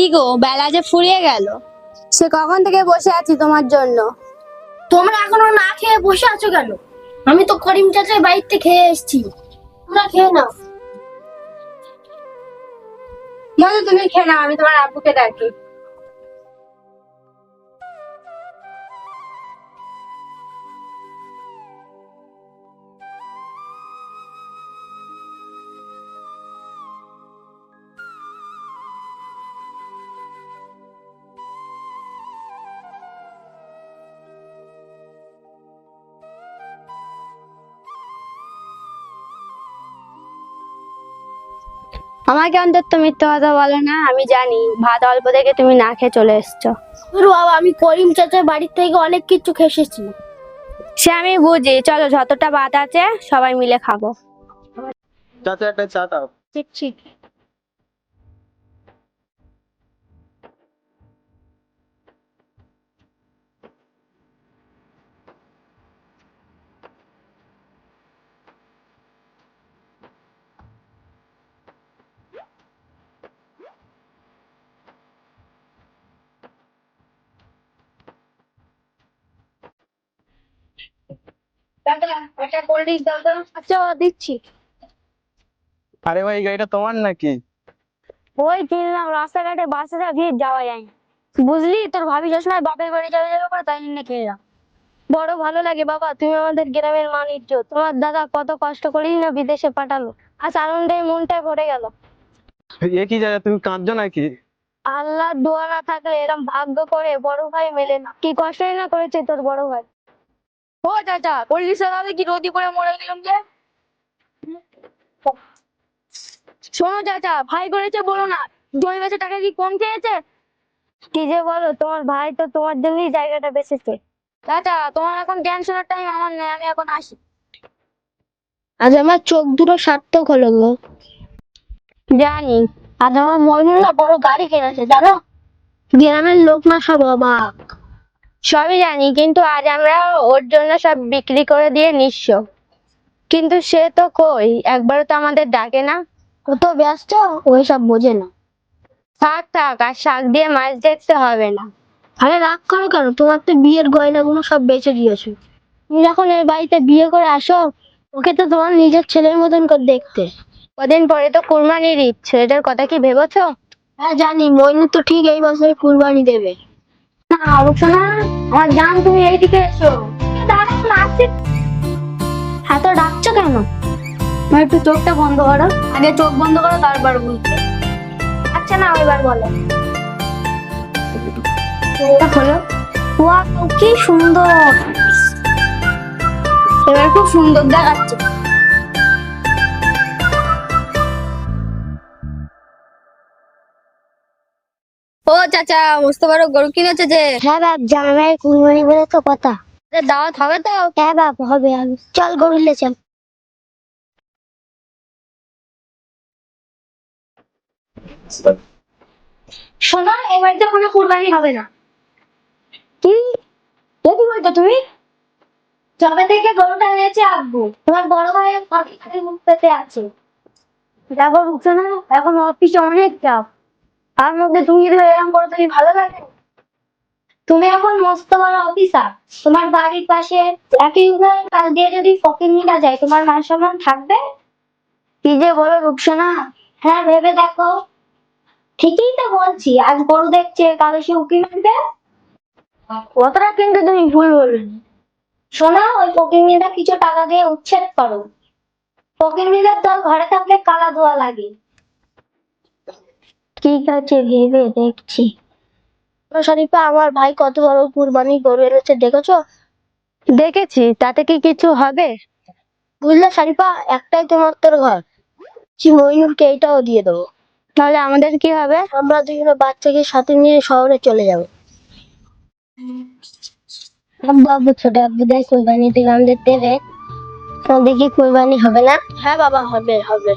কি গো? বেলা যে ফুরিয়ে গেল। সে কখন থেকে বসে আছি তোমার জন্য? তোমরা এখনও না খেয়ে বসে আছো কেন? আমি তো করিম চাচার বাড়িতে খেয়ে এসেছি। তোমরা খেয়ে নাও। মানে তুমি খেয়ে নাও আমি তোমার আব্বুকে ডাকি। আমাকে অন্তত মিথ্যে কথা বলো না আমি জানি। ভাত অল্প থেকে তুমি না খেয়ে চলে এসছো। বাবা আমি করিম চাচার বাড়ির থেকে অনেক কিছু খেয়ে এসেছি। সে আমি বুঝি। চলো যতটা ভাত আছে সবাই মিলে খাব। চাচা একটা চা দাও। ঠিক একটা আচ্ছা দিচ্ছি। আরে ভাই গাড়িটা তোমার নাকি? ওই কিনলাম রাস্তাঘাটে বাসে ভিড় যাওয়া যায়। বুঝলি? তোর ভাবি সবসময় বাপের বাড়ি যাবে যাবে করে তাই জন্য কিনলাম। বড় ভালো লাগে বাবা তুমি আমাদের গ্রামের মানিজ্য তোমার দাদা কত কষ্ট করেই না বিদেশে পাঠালো। আজ আনন্দে মনটা ভরে গেল। এ কি জায়গা তুমি কাঁদছো নাকি? আল্লাহ দোয়া না থাকলে এরকম ভাগ্য করে বড় ভাই মেলে না। কি কষ্টই না করেছে তোর বড় ভাই। ও চাচা পল্লিশ ভাবে কি নদী করে মরে গেলাম যে? শোনো চাচা ভাই করেছে বলো না জমি বেচে টাকা কি কম খেয়েছে? কি যে বলো তোমার ভাই তো তোমার জন্যই জায়গাটা বেঁচেছে। চাচা তোমার এখন টেনশনের টাইম আমার নেই আমি এখন আসি। আজ আমার চোখ দুটো সার্থক হলো গো। জানি আজ আমার মহিলা বড় গাড়ি কিনেছে জানো? গ্রামের লোক না সব অবাক। সবই জানি কিন্তু আজ আমরা ওর জন্য সব বিক্রি করে দিয়ে নিঃস্ব কিন্তু সে তো কই? একবারও তো আমাদের ডাকে না। ও তো ব্যস্ত ওই সব বোঝে না। থাক থাক আর শাক দিয়ে মাছ দেখতে হবে না। আরে রাগ করো কেন? তোমার তো বিয়ের গয়নাগুলো সব বেঁচে দিয়েছ। তুমি যখন এই বাড়িতে বিয়ে করে আসো ওকে তো তোমার নিজের ছেলের মতন করে দেখতে। কদিন পরে তো কুরবানির ঈদ ছেলেটার কথা কি ভেবেছো? হ্যাঁ জানি মইনু তো ঠিক এই বছরে কুরবানি দেবে। আমার জান, তুমি এইদিকে এসো। এত কেন? একটু চোখটা বন্ধ করো। আগে চোখ বন্ধ করো, তারপর বুঝতে আচ্ছা না, এবার বলো। কি সুন্দর। খুব সুন্দর দেখাচ্ছে। ও চাচা মস্ত বড় গরু কিনেছে যে। হ্যাঁ বাপ জামাই কুরবানি বলে তো কথা। দাওয়াত হবে তো? হ্যাঁ বাপ হবে হবে। চল গরুলে চল। শোনো এই বাড়িতে কোনো কুরবানি হবে না। কি? কি বলছো তুমি? যবে থেকে গরুটা এনেছে আব্বু। তোমার বড় ভাই পেতে আছে। দেখো না এখন অফিসে অনেক চাপ। মধ্যে তুমি এরকম করো তুমি ভালো লাগে। তুমি এখন মস্ত বড় অফিসার তোমার বাড়ির পাশে একই কাজ দিয়ে যদি ফকির নিয়ে যায়, তোমার মান সম্মান থাকবে? কি যে বলো রূপসোনা? হ্যাঁ ভেবে দেখো। ঠিকই তো বলছি, আজ গরু দেখছে, কাল সে উকি মারবে। কতটা কিন্তু তুমি ভুল বলবে শোনো, ওই ফকির মেয়েটা কিছু টাকা দিয়ে উচ্ছেদ করো। ফকির মেয়েদের দল ঘরে থাকলে কালা ধোয়া লাগে। ঠিক আছে, ভেবে দেখছি। শরীফা আমার ভাই কত বড় কুরবানি গরু এনেছে, দেখেছ? দেখেছি, তাতে কি কিছু হবে? বুঝলে শরীফা একটাই তোমার তোর ঘর। মইনুরকে এইটাও দিয়ে দেবো। তাহলে আমাদের কি হবে? আমরা দুজনে বাচ্চাকে সাথে নিয়ে শহরে চলে যাব। আব্বু ছোট আব্বু দেয় কোরবানি আমাদের দেবে। কি কোরবানি হবে না? হ্যাঁ বাবা, হবে হবে।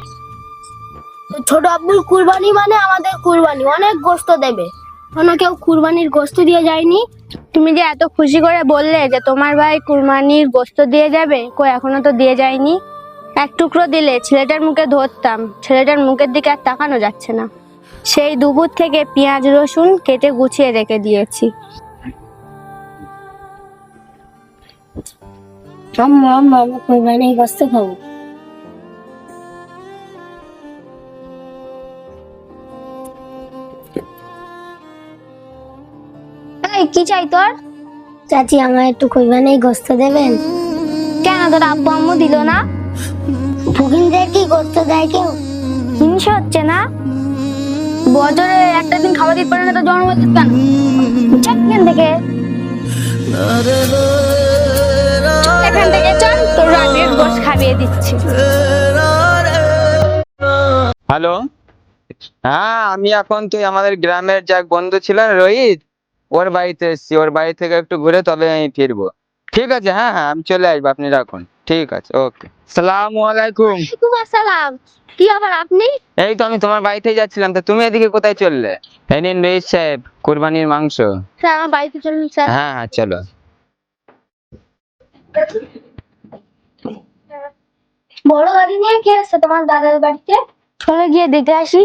ছোট আব্বুর কুরবানি মানে আমাদের কুরবানি অনেক গোস্ত দেবে। কোনো কেউ কুরবানির গোস্ত দিয়ে যায়নি। তুমি যে এত খুশি করে বললে যে তোমার ভাই কুরবানির গোস্ত দিয়ে যাবে কই এখনও তো দিয়ে যায়নি? এক টুকরো দিলে ছেলেটার মুখে ধরতাম ছেলেটার মুখের দিকে আর তাকানো যাচ্ছে না। সেই দুপুর থেকে পেঁয়াজ রসুন কেটে গুছিয়ে রেখে দিয়েছি। আম্মা আম্মা আমি কোরবানি গোস্ত খাব। কি চাই তোর? চাচি আমার একটু কোরবানি গোস্ত দেবেন। কেন তোর আব্বু আম্মু দিল না? ফুকিনদের কি গোস্ত দেয় কেউ? হিংসা হচ্ছে না? বছরে একটা দিন খাবার দিতে পারে না তো জন্মদিন কেন? এখান থেকে। এখান থেকে চল তোর রানের গোস্ত খাইয়ে দিচ্ছি। হ্যালো? হ্যাঁ আমি এখন তুই আমাদের গ্রামের যে এক বন্ধু ছিল রোহিত। ওর বাড়িতে এসেছি ওর বাড়ি থেকে একটু ঘুরে তবে আমি ফিরবো। ঠিক আছে হ্যাঁ হ্যাঁ আমি চলে আসব আপনি রাখুন। ঠিক আছে ওকে। সালাম আলাইকুম। ওয়ালাইকুম আসসালাম। কি আবার আপনি? এই তো আমি তোমার বাড়িতেই যাচ্ছিলাম তো তুমি এদিকে কোথায় চললে? এই নিন রোহিত সাহেব কোরবানির মাংস। স্যার আমার বাড়িতে চলুন স্যার। হ্যাঁ হ্যাঁ চলো। বড় গাড়ি নিয়ে কে আসছে তোমার দাদার বাড়িতে? চলে গিয়ে দেখে আসি।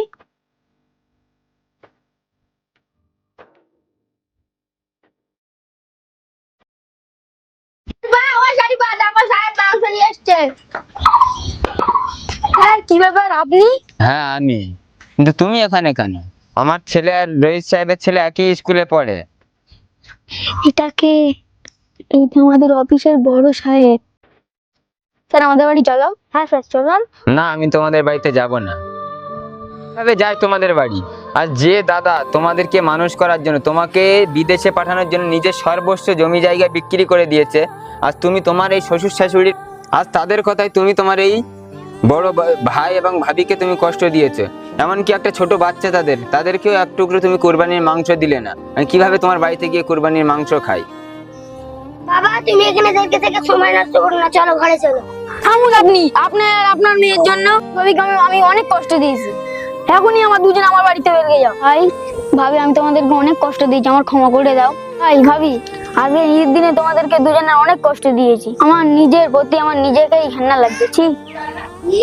হ্যাঁ কি ব্যাপার? আপনি? হ্যাঁ আমি। কিন্তু তুমি এখানে কেন? আমার ছেলে আর রোহিত সাহেবের ছেলে একই স্কুলে পড়ে। এটাকে এইটা আমাদের অফিসের বড় সাহেব। স্যার আমাদের বাড়ি চলো হ্যাঁ স্যার চলুন। না আমি তোমাদের বাড়িতে যাব না। তবে যাই তোমাদের বাড়ি। আর যে দাদা তোমাদেরকে মানুষ করার জন্য তোমাকে বিদেশে পাঠানোর জন্য নিজের সর্বস্ব জমি জায়গা বিক্রি করে দিয়েছে আজ তুমি তোমার এই শ্বশুর শাশুড়ি আজ তাদের কথায় তুমি তোমার এই বড় ভাই এবং ভাবিকে তুমি কষ্ট দিয়েছ। এমনকি একটা ছোট বাচ্চা তাদের তাদেরকেও এক টুকরো তুমি কোরবানির মাংস দিলে না। আমি কীভাবে তোমার বাড়িতে গিয়ে কোরবানির মাংস খাই? বাবা তুমি এখানে দেখে থেকে সময় নষ্ট করো না চলো ঘরে চলো। থামুন আপনি আপনার আপনার মেয়ের জন্য রবিকে আমি অনেক কষ্ট দিয়েছি। এখনই আমার দুজন আমার বাড়িতে বেরিয়ে যাও। ভাই ভাবি আমি তোমাদেরকে অনেক কষ্ট দিয়েছি আমার ক্ষমা করে দাও। ভাই ভাবি আগে ঈদ দিনে তোমাদেরকে দুজনের অনেক কষ্ট দিয়েছি। আমার নিজের প্রতি আমার নিজেকেই ঘেন্না লাগছে ಈ